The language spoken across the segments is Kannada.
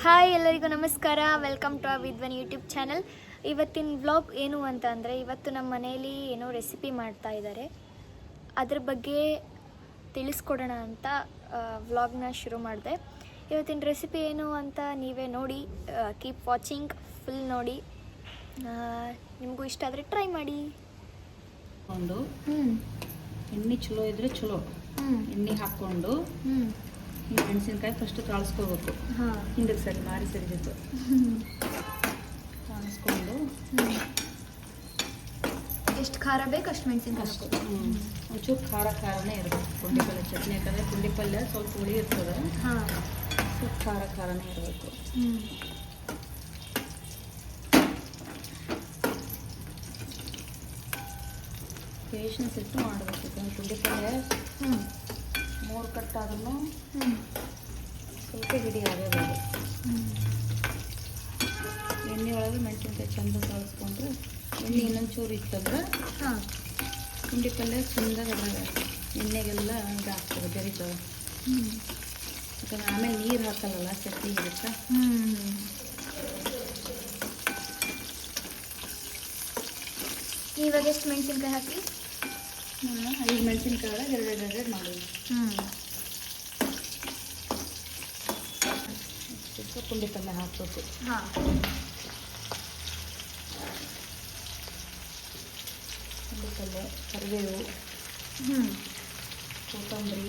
ಹಾಯ್ ಎಲ್ಲರಿಗೂ ನಮಸ್ಕಾರ. Welcome to Vidwan YouTube channel ಇವತ್ತಿನ ವ್ಲಾಗ್ ಏನು ಅಂತ ಅಂದರೆ ಇವತ್ತು ನಮ್ಮ ಮನೆಯಲ್ಲಿ ಏನೋ ರೆಸಿಪಿ ಮಾಡ್ತಾ ಇದ್ದಾರೆ ಅದ್ರ ಬಗ್ಗೆ ತಿಳಿಸ್ಕೊಡೋಣ ಅಂತ ವ್ಲಾಗ್ನ ಶುರು ಮಾಡಿದೆ. ಇವತ್ತಿನ ರೆಸಿಪಿ ಏನು ಅಂತ ನೀವೇ ನೋಡಿ ಕೀಪ್ ವಾಚಿಂಗ್ ಫುಲ್ ನೋಡಿ. ಆ, ನಿಮಗೂ ಇಷ್ಟ ಆದರೆ ಟ್ರೈ ಮಾಡಿ. ಒಂದು ಹ್ಞೂ ಎಣ್ಣೆ ಚಲೋ ಇದ್ರೆ ಚಲೋ. ಹ್ಞೂ ಎಣ್ಣೆ ಹಾಕ್ಕೊಂಡು ಹ್ಞೂ ಈ ಮೆಣಸಿನ್ಕಾಯಿ ಫಸ್ಟ್ ತಾಳಿಸ್ಕೋಬೇಕು ಹಾಂ. ಹಿಂದಕ್ಕೆ ಸರಿ ಮಾರಿ ಸರಿದಿತ್ತು ತಾಳಿಸ್ಕೊಂಡು. ಎಷ್ಟು ಖಾರ ಬೇಕು ಅಷ್ಟು ಮೆಣಸಿನ್ಕಾಯಿ ಅಷ್ಟು ಒಂಚೂರು ಖಾರ ಖಾರನೇ ಇರಬೇಕು ಪುಂಡಿ ಪಲ್ಯ ಚಟ್ನಿ ಯಾಕಂದರೆ ಪುಂಡಿ ಪಲ್ಯ ಸ್ವಲ್ಪ ಹುಳಿ ಇರ್ತದೆ. ಹಾಂ. ಸ್ವಲ್ಪ ಖಾರ ಖಾರನೇ ಇರಬೇಕು. ಪೇಷನ್ಸ್ ಇಟ್ಟು ಮಾಡಬೇಕು. ಪುಂಡಿ ಪಲ್ಯ ಹ್ಞೂ ಮೂರು ಕಟ್ಟಾದ್ರೂ ಸ್ವಲ್ಪ ಹಿಡಿ ಆಗಬೇಕು ಎಣ್ಣೆ ಒಳಗೆ ಮೆಣಸಿನ್ಕಾಯಿ ಚಂದ ಕಳಿಸ್ಕೊಂಡ್ರೆ ಎಣ್ಣೆ ಇನ್ನೊಂದು ಚೂರು ಇತ್ತಂದ್ರೆ ಹಾಂ. ಪುಂಡಿ ಪಲ್ಯ ಚಂದ ಅದ್ರಾಗ ಎಣ್ಣೆಗೆಲ್ಲ ಇದಾಗ್ತದೆ ಬೆರಿತವೆ. ಹ್ಞೂ ಯಾಕಂದ್ರೆ ಆಮೇಲೆ ನೀರು ಹಾಕಲ್ಲ ಚಟ್ನಿ ಇರುತ್ತೆ. ಇವಾಗ ಎಷ್ಟು ಮೆಣಸಿನ್ಕಾಯಿ ಹಾಕಿ? ಐದು ಮೆಣಸಿನ್ಕಾಯಿ ಎರಡು ಎರಡು ಮಾಡೋದು. ಹ್ಞೂ ಪುಂಡಿ ಪಲ್ಯ ಹಾಕಬೇಕು. ಹಾಂ. ಪುಂಡಿ ಪಲ್ಯ ಕರಿಬೇವು ಹ್ಞೂ ಕೊತ್ತಂಬರಿ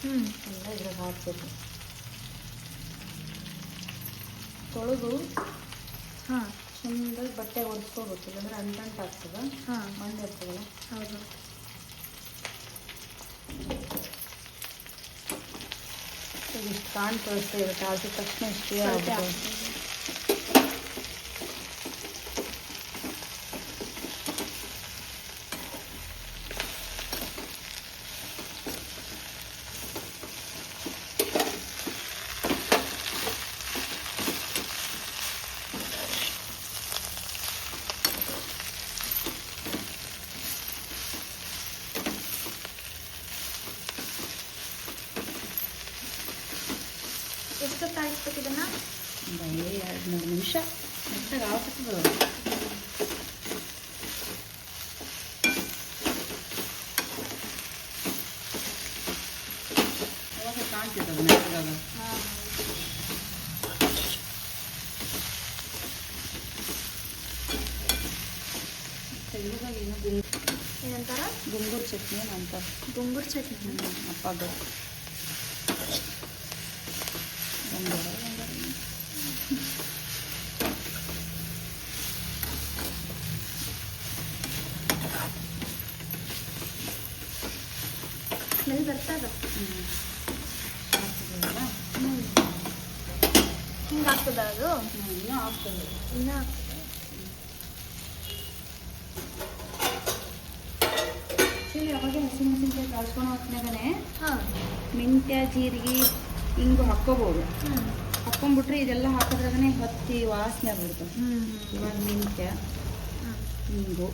ಹ್ಞೂ ಎಲ್ಲ ಇದ್ರಾಗ ಹಾಕಬೇಕು. ತೊಳೆದು ಹಾಂ. ಚಂದ ಬಟ್ಟೆ ಒರೆಸ್ಕೋಬೇಕು ಇಲ್ಲಾಂದ್ರೆ ಅಂಟಂಟು ಆಗ್ತದೆ? ಹಾಂ. ಮಣ್ಣು ಇರ್ತದಲ್ಲ ಹೌದು. ಇಷ್ಟು ಕಾಣ್ ಕಳಿಸ್ತಾ ಇರುತ್ತೆ ಹಾಕಿದ ತಕ್ಷಣ ಇಷ್ಟೇ ಸ್ವಲ್ಪ ಎರಡು ನಿಮಿಷ ಮೆತ್ತಗೆ ಆಗ್ತದೆ ಅವಾಗ ಕಾಣ್ತಿರ್ತದೆ ನೆಟ್ಟಾಗ ಇವಾಗ ಏನೋ ಗುಂಗ್ ಏನಂತಾರ ಗುಂಗೂರು ಚಟ್ನಿ ಅಂತ ಗುಂಗುರ್ ಚಟ್ನಿ ಅಪ್ಪ ಸ್ಮೆಲ್ ಹ್ಞೂ ಹಿಂಗೆ ಆಗ್ತದ ಅದು? ಇನ್ನೂ ಆಗ್ತದೆ. ಇನ್ನೂ ಆ್ಯಕ್ಚುಲಿ ಹಸಿಮೆಣಸಿನ್ಕಾಯಿ ಹಾಂ. ಮೆಂತ್ಯ ಜೀರಿಗೆ ಹಿಂಗು ಹಾಕ್ಕೋಬೋದು. ಹ್ಞೂ ಹಾಕ್ಕೊಂಡ್ಬಿಟ್ರೆ ಇದೆಲ್ಲ ಹಾಕೋದ್ರಾಗನೆ ಹತ್ತಿ ವಾಸನೆ ಆಗ್ಬಿಡ್ತು ಇವಾಗ ಮೆಂತ್ಯ ಹಿಂಗು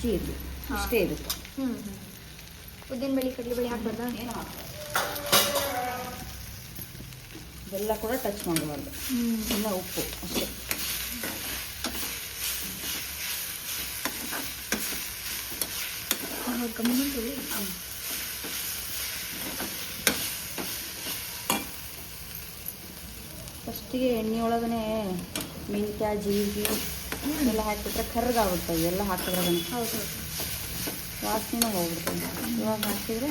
ಜೀರಿಗೆ ಅಷ್ಟೇ ಇಷ್ಟೇ ಇರುತ್ತೆ. ಹ್ಞೂ ಉದ್ದಿನ ಬೇಳೆ ಕಡ್ಲಿ ಬೆಳಿ ಹಾಕ್ಬಾರ್ದಾ? ಏನು. ಇದೆಲ್ಲ ಕೂಡ ಟಚ್ ಮಾಡಬಾರ್ದು. ಎಲ್ಲ ಉಪ್ಪು ಅಷ್ಟೇ. ಫಸ್ಟಿಗೆ ಎಣ್ಣೆ ಒಳಗನೆ ಮೆಂತ್ಯ ಜೀರಿಗೆ ಎಲ್ಲ ಹಾಕಿಬಿಟ್ರೆ ಕರ್ಗಾಗುತ್ತೆ. ಎಲ್ಲ ಹಾಕಿದ್ರೆ ಹೌದು. ವಾಸನೆನೂ ಹೋಗ್ಬಿಡ್ತದೆ ಇವಾಗ ಹಾಕಿದರೆ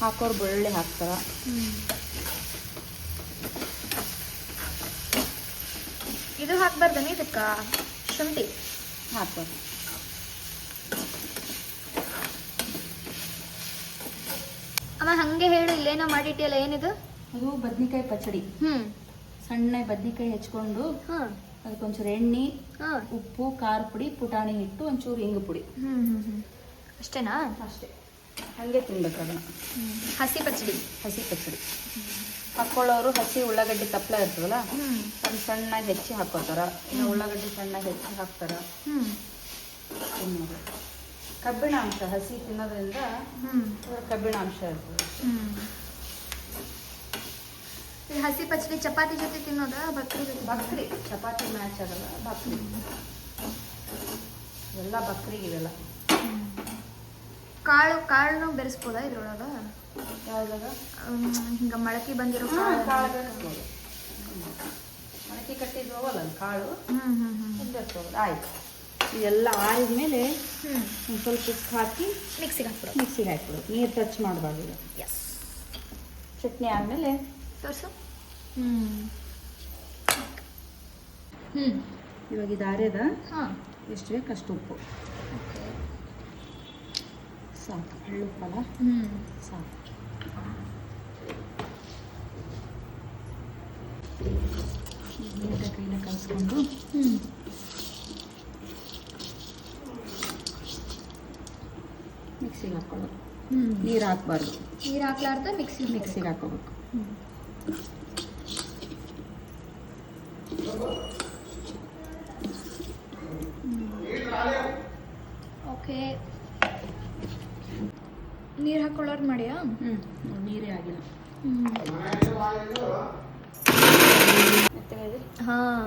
ಹಾಕೋರು ಬೆಳ್ಳುಳ್ಳಿ ಹಾಕ್ತಾರ. ಇದು ಹಾಕ್ಬಾರ್ದನ ಇದಕ್ಕ? ಶುಂಠಿ? ಹಾಕ್ಬಾರ್ದು ಅಮ್ಮ ಹಂಗೆ ಹೇಳು ಇಲ್ಲೇನೋ ಮಾಡಿಟ್ಟಿಯಲ್ಲ ಏನಿದು? ಅದು ಬದ್ನಿಕಾಯಿ ಪಚಡಿ. ಹ್ಮ್. ಸಣ್ಣ ಬದ್ನಿಕಾಯಿ ಹೆಚ್ಕೊಂಡು ಹಾಂ. ಅದಕ್ಕೊಂಚೂರು ಎಣ್ಣೆ ಹಾಂ. ಉಪ್ಪು ಖಾರ ಪುಡಿ ಪುಟಾಣಿ ಹಿಟ್ಟು ಒಂಚೂರು ಹಿಂಗು ಪುಡಿ. ಅಷ್ಟೇನಾ? ಅಷ್ಟೇ. ಹಾಗೆ ತಿನ್ಬೇಕು ಅದನ್ನು. ಹಸಿ ಪಚಡಿ. ಹಸಿ ಪಚಡಿ. ಹಾಕ್ಕೊಳ್ಳೋರು ಹಸಿ ಉಳ್ಳಾಗಡ್ಡಿ ತಪ್ಪಲ ಇರ್ತದಲ್ಲ? ಹ್ಞೂ ಸಣ್ಣಾಗಿ ಹೆಚ್ಚಿ ಹಾಕೋತಾರ. ಉಳ್ಳಾಗಡ್ಡಿ ಸಣ್ಣಗೆ ಹೆಚ್ಚಿ ಹಾಕ್ತಾರ. ತಿನ್ನೋದು ಕಬ್ಬಿಣಾಂಶ ಹಸಿ ತಿನ್ನೋದ್ರಿಂದ ಕಬ್ಬಿಣಾಂಶ ಇರ್ತದೆ. ಹಸಿ ಪಚ್ಚಡಿ ಚಪಾತಿ ಜೊತೆ ತಿನ್ನೋದ ಬಕ್ರಿ ಜೊತೆ? ಬಕ್ರಿ ಚಪಾತಿ ಮ್ಯಾಚ್ ಆಗಲ್ಲ ಬಕ್ರಿ. ಎಲ್ಲ ಬಕ್ರಿಗೆ ಕಾಳು ಕಾಳು ಕಾಳನ್ನು ಬೆರೆಸ್ಬೋದಾ ಇದ್ರೊಳಗ? ಯಾವ್ದಾಗ ಹಿಂಗ ಮೊಳಕೆ ಬಂದಿರೋ ಕಾಳು ಕಾಳು ಬೆರೆಸ್ಬೋದು. ಮೊಳಕೆ ಕಟ್ಟಿದ್ವಲ್ಲ ಕಾಳು? ಹ್ಮ್ ಹ್ಮ್ ಹ್ಮ್. ಬೆರೆಸ್ಬೋದು. ಆಯ್ತು. ಇದೆಲ್ಲ ಆಯ್ದ್ಮೇಲೆ ಒಂದು ಸ್ವಲ್ಪ ಉಪ್ಪು ಹಾಕಿ ಮಿಕ್ಸಿಗೆ ಹಾಕ್ಬಿಡು. ಮಿಕ್ಸಿಗೆ ಹಾಕ್ಬಿಡು. ನೀರು ಟಚ್ ಮಾಡಬಾರ್ದು ಎಸ್ ಚಟ್ನಿ ಆದಮೇಲೆ ತೋರಿಸು? ಹ್ಞೂ ಹ್ಮ್. ಇವಾಗ ಇದು ಆರ್ಯದ ಹಾಂ. ಎಷ್ಟು ಬೇಕು ಅಷ್ಟು ಉಪ್ಪು. ಓಕೆ. ಸಾಕು. ಎಳ್ಳುಪ್ಪಲ್ಲ ಹ್ಞೂ ಸಾಕು. ನೀಟಾಗಿ ಕೈನ ಕಲಿಸ್ಕೊಂಡು. ಹ್ಮ್. ಮಿಕ್ಸಿಗೆ ಹಾಕ್ಕೊಳ್ಳೋದು. ಹ್ಞೂ ನೀರು ಹಾಕ್ಬಾರ್ದು. ನೀರು ಹಾಕ್ಲಾರ್ದ ಮಿಕ್ಸಿ ಮಿಕ್ಸಿಗೆ ಹಾಕೋಬೇಕು ಓಕೆ. ನೀರು ಹಾಕೊಳ್ಳೋರು ಮಾಡ್ಯಾ? ಹ್ಞೂ ನೀರೇ ಆಗಿಲ್ಲ. ಹಾಂ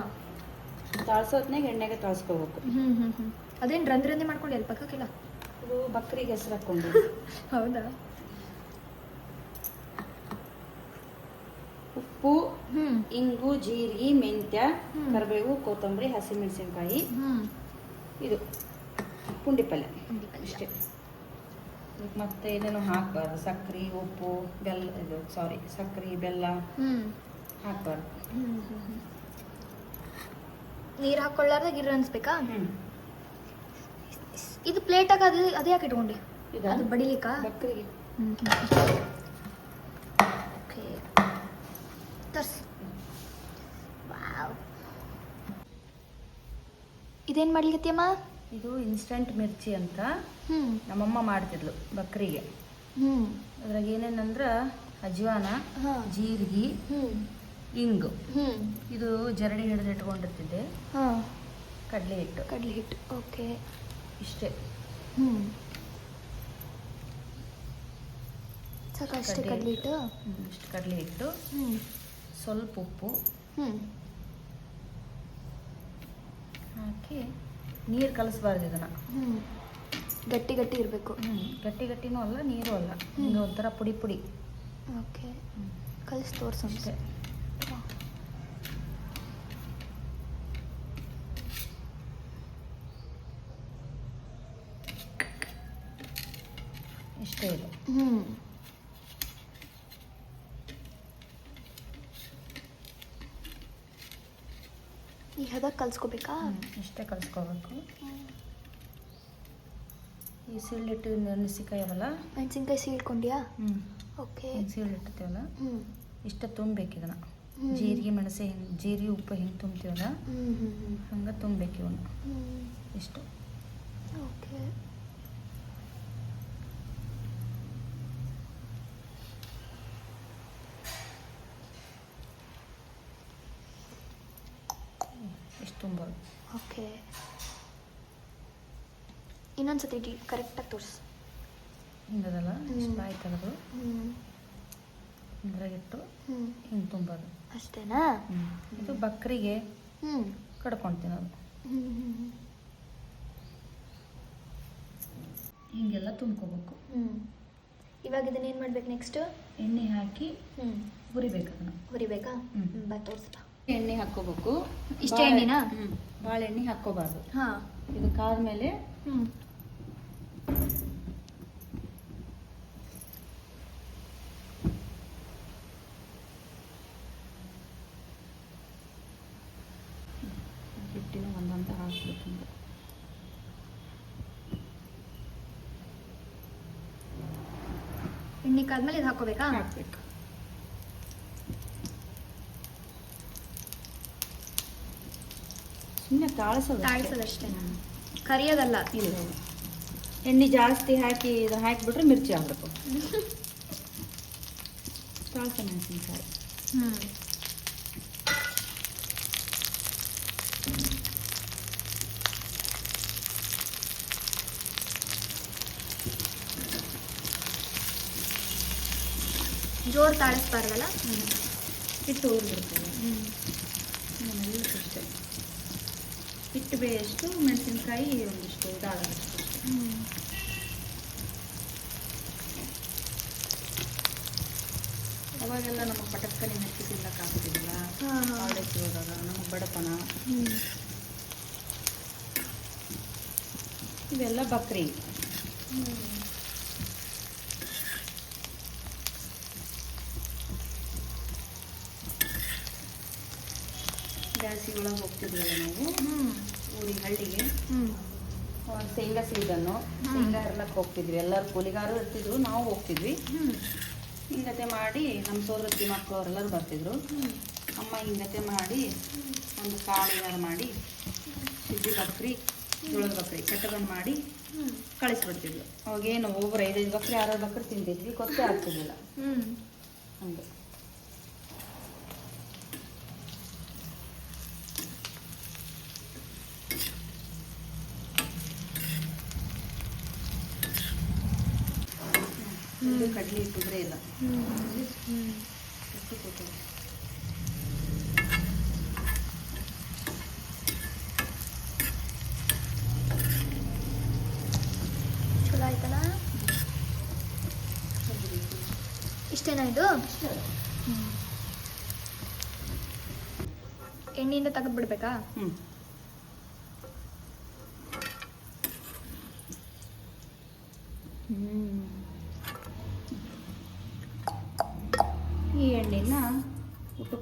ತಾಳ್ಸೋತ್ನಾಗ ಎಣ್ಣೆಗೆ ತಾಳ್ಸ್ಕೋಬೇಕು. ಹ್ಮ್ ಹ್ಮ್ ಹ್ಞೂ ಅದೇನು ರಂಧ್ರ ರಂಧ್ರ ಮಾಡ್ಕೊಂಡು ಎಲ್ಪಕ್ಕಿಲ್ಲ ಇದು ಬಕ್ರಿಗೆ ಹೆಸರು ಹಾಕ್ಕೊಂಡು ಹೌದಾ ಉಪ್ಪು ಹ್ಮ್ ಇಂಗು ಜೀರಿಗೆ ಮೆಂತ್ಯ. ಕರಿಬೇವು ಕೊತ್ತಂಬರಿ ಹಸಿಮೆಣಸಿನ್ಕಾಯಿ. ಮೆಣಸಿನಕಾಯಿ ಇದು ಪುಂಡಿ ಪಲ್ಯ. ಇಷ್ಟೇ ಮತ್ತೆ ಇದನ್ನು ಹಾಕ್ಬಾರ್ದು? ಸಕ್ಕರೆ ಉಪ್ಪು ಬೆಲ್ಲ ಇದು ಸಾರಿ ಸಕ್ಕರೆ ಬೆಲ್ಲ ಹಾಕಬಾರ್ದು. ನೀರು ಹಾಕೊಳ್ಳಾರ್ದ ಗಿರ್ ಅನ್ಸ್ಬೇಕಾ? ಇದು ಪ್ಲೇಟಾಗ ಅದು ಅದೇ ಯಾಕೆ ಇಟ್ಕೊಂಡಿ ಇದು? ಅದು ಬಡಿಲಿಕ್ಕಾ? ಬಕ್ರಿಗೆ ಹ್ಮ್ ಓಕೆ ತರ್ಸ್ ವಾವ್ ಇದೇನು ಮಾಡ್ಲಿಕತ್ತಿಯಮ್ಮ? ಇದು ಇನ್ಸ್ಟಂಟ್ ಮಿರ್ಚಿ ಅಂತ ಹ್ಞೂ ನಮ್ಮಮ್ಮ ಮಾಡ್ತಿದ್ಲು ಬಕ್ರಿಗೆ. ಹ್ಞೂ ಅದ್ರಾಗ ಏನೇನಂದ್ರೆ ಅಜ್ವಾನ ಹಾಂ. ಜೀರಿಗೆ ಹ್ಞೂ ಇಂಗು. ಹ್ಞೂ ಇದು ಜರಡಿ ಹಿಡಿದು ಇಟ್ಕೊಂಡಿರ್ತಿದ್ದೆ ಹಾಂ. ಕಡಲೆ ಹಿಟ್ಟು. ಕಡಲೆ ಹಿಟ್ಟು ಓಕೆ. ಇಷ್ಟೇ. ಹ್ಞೂ ಸಾಕು ಕಡ್ಲೆ ಕಡಲೆ ಹಿಟ್ಟು? ಹ್ಞೂ ಇಷ್ಟು ಕಡಲೆ ಹಿಟ್ಟು. ಹ್ಞೂ ಸ್ವಲ್ಪ ಉಪ್ಪು. ಹ್ಮ್. ಹಾಕಿ ನೀರು ಕಲಿಸ್ಬಾರ್ದು ಇದನ್ನು. ಗಟ್ಟಿ ಗಟ್ಟಿ ಇರಬೇಕು. ಹ್ಞೂ ಗಟ್ಟಿ ಗಟ್ಟಿನೂ ಅಲ್ಲ ನೀರು ಅಲ್ಲ. ಹಿಂಗೆ ಒಂಥರ ಪುಡಿ ಪುಡಿ. ಓಕೆ. ಕಲಿಸಿ ತೋರ್ಸು. ಅಷ್ಟೇ. ಇಷ್ಟೇ ಇದೆ. ಹ್ಮ್. ಈ ಹದ ಕಲ್ಸ್ಕೋಬೇಕಾ ಇಷ್ಟೇ ಕಲ್ಸ್ಕೋಬೇಕು. ಈ ಸೀಳಿಟ್ಟು ಮೆಣಸಿನ್ಕಾಯಿ ಅವಲ್ಲ? ಮೆಣಸಿನ್ಕಾಯಿ ಸೀಳ್ಕೊಂಡ್ಯಾ? ಹ್ಞೂ ಓಕೆ. ಸೀಳಿಟ್ಟಿರ್ತೀವಲ್ಲ ಹ್ಞೂ ಇಷ್ಟ ತುಂಬಬೇಕು ಇದನ್ನು. ಜೀರಿಗೆ ಮೆಣಸೆ ಹಿಂಗೆ ಜೀರಿಗೆ ಉಪ್ಪು ಹೆಂಗೆ ತುಂಬ್ತೀವಲ್ಲ? ಹಂಗೆ ತುಂಬಬೇಕು ಇವನು ಇಷ್ಟು ಓಕೆ ತುಂಬೋದು ಓಕೆ. ಇನ್ನೊಂದ್ಸತಿ ಕರೆಕ್ಟಾಗಿ ತೋರಿಸ್. ಹಿಂಗದಲ್ಲ? ಇಷ್ಟ ಆಯ್ತಲ್ಲದು ಹ್ಮ್. ಹಿಂಗೆ ತುಂಬೋದು ಅಷ್ಟೇನಾ? ಇದು ಬಕ್ರಿಗೆ ಹ್ಮ್. ತಿನ್ನೋದು ಹಿಂಗೆಲ್ಲ ತುಂಬ್ಕೋಬೇಕು. ಇವಾಗ ಇದನ್ನ ಏನು ಮಾಡ್ಬೇಕು ನೆಕ್ಸ್ಟ್ ಎಣ್ಣೆ ಹಾಕಿ ಹುರಿಬೇಕು ಅದನ್ನು. ಹುರಿಬೇಕಾ? ಬಾ ತೋರಿಸ್ಬಾ ಎಣ್ಣೆ ಹಾಕ್ಕೋಬೇಕು. ಇಷ್ಟೇ ಎಣ್ಣೆನಾ? ಹ್ಞೂ ಬಾಳೆಣ್ಣೆ ಹಾಕ್ಕೋಬಾರ್ದು. ಹಾಂ. ಇದು ಕಾದ್ಮೇಲೆ ಹ್ಮ್. ಹಿಟ್ಟಿನ ಒಂದೊಂದು ಹಾಕ್ಬೇಕು ಹಿಂಗೆ. ಎಣ್ಣೆ ಕಾದ್ಮೇಲೆ ಇದು ಹಾಕೋಬೇಕಾ ಹಾಕ್ಬೇಕು. ಸುಮ್ಮನೆ ತಾಳಿಸೋದು ತಾಳಿಸೋದಷ್ಟೇ. ನಾನು ಕರಿಯೋದಲ್ಲ ಇಲ್ಲ. ಎಣ್ಣೆ ಜಾಸ್ತಿ ಹಾಕಿ ಇದು ಹಾಕಿಬಿಟ್ರೆ ಮಿರ್ಚಿ ಆಗಬೇಕು ತಾಳ್ಸ ಮೆಣಸಿನ್ಕಾಯಿ ಹ್ಮ್. ಜೋರ್ ತಾಳಿಸ್ಬಾರ್ದಲ್ಲ? ಇಟ್ಟು ಊರಿಬಿಡ್ತೇವೆ ಆಮೇಲೆ ಅಷ್ಟೇ ಹಿಟ್ಟು ಬೇಯಷ್ಟು ಮೆಣಸಿನ್ಕಾಯಿ ಒಂದಿಷ್ಟು ಇದಾಗಷ್ಟು ಅವಾಗೆಲ್ಲ ನಮಗೆ ಪಟಕ್ಕನೆ ಮೆಕ್ಕಿ ತಿನ್ನಕ್ಕೆ ಹಾ. ಹಾಲಿಡೇಸ್ ಹೋದಾಗ ನಮಗೆ ಬಡತನ. ಇವೆಲ್ಲ ಬಕ್ರಿ. ಜಾಸ್ತಿ ಒಳಗೆ ಹೋಗ್ತಿದ್ವಿ ನಾವು? ಊರಿಗೆ ಹಳ್ಳಿಗೆ. ಶೇಂಗಾ ಸೀಸನ್ನು ಶೇಂಗಾ ಹರ್ಲಕ್ಕೆ ಹೋಗ್ತಿದ್ವಿ. ಎಲ್ಲರೂ ಕೂಲಿಗಾರು ಇರ್ತಿದ್ರು ನಾವು ಹೋಗ್ತಿದ್ವಿ. ಹಿಂಗತೆ ಮಾಡಿ ನಮ್ಮ ಸೋದರತ್ತಿ ಮಕ್ಕಳು ಅವರೆಲ್ಲರೂ ಬರ್ತಿದ್ರು. ಅಮ್ಮ ಹಿಂಗತೆ ಮಾಡಿ ಒಂದು ಕಾಳು ಏನಾರು ಮಾಡಿ ಸಿದ್ದಿ ಬಕ್ರಿ ಜೋಳದ ಬಕ್ರಿ ಕಟ್ಟಗಂಡು ಮಾಡಿ ಕಳಿಸ್ಬಿಡ್ತಿದ್ವಿ ಅವಾಗೇನು ಒಬ್ಬರು ಐದೈದು ಬಕ್ರಿ ಆರೈದು ಬಕ್ರಿ ತಿಂತಿದ್ವಿ ಗೊತ್ತೇ ಆಗ್ತಿದ್ದಿಲ್ಲ ಹಂಗೆ. ಇದು ಕಡ್ಲಿ ಇಟ್ಟಿದ್ರೆ ಇಲ್ಲ. ಎಷ್ಟು. ಚಲೋ ಆಯ್ತಲ್ಲ? ಇಷ್ಟೇನಾ ಇದು? ಎಣ್ಣೆಯಿಂದ ತೆಗೆದು ಬಿಡ್ಬೇಕಾ? ಹ್ಮ್. ಈ ಎಣ್ಣೆನ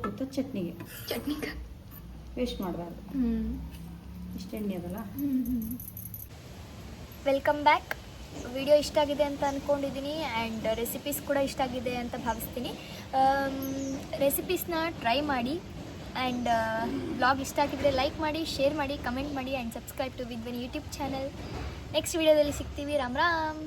ಕೂತ ಚಟ್ನಿಗೆ. ಚಟ್ನಿ ವೇಸ್ಟ್ ಮಾಡಬಾರ್ದು. ಇಷ್ಟು ಎಣ್ಣೆ ಅದಲ್ಲ? ವೆಲ್ಕಮ್ ಬ್ಯಾಕ್ ವಿಡಿಯೋ ಇಷ್ಟ ಆಗಿದೆ ಅಂತ ಅಂದ್ಕೊಂಡಿದ್ದೀನಿ ಆ್ಯಂಡ್ ರೆಸಿಪೀಸ್ ಕೂಡ ಇಷ್ಟ ಆಗಿದೆ ಅಂತ ಭಾವಿಸ್ತೀನಿ. ರೆಸಿಪೀಸ್ನ ಟ್ರೈ ಮಾಡಿ ಆ್ಯಂಡ್ ಬ್ಲಾಗ್ ಇಷ್ಟ ಆಗಿದ್ರೆ ಲೈಕ್ ಮಾಡಿ ಶೇರ್ ಮಾಡಿ ಕಮೆಂಟ್ ಮಾಡಿ and subscribe to Vid YouTube channel next ವಿಡಿಯೋದಲ್ಲಿ ಸಿಗ್ತೀವಿ. ರಾಮ್ ರಾಮ್.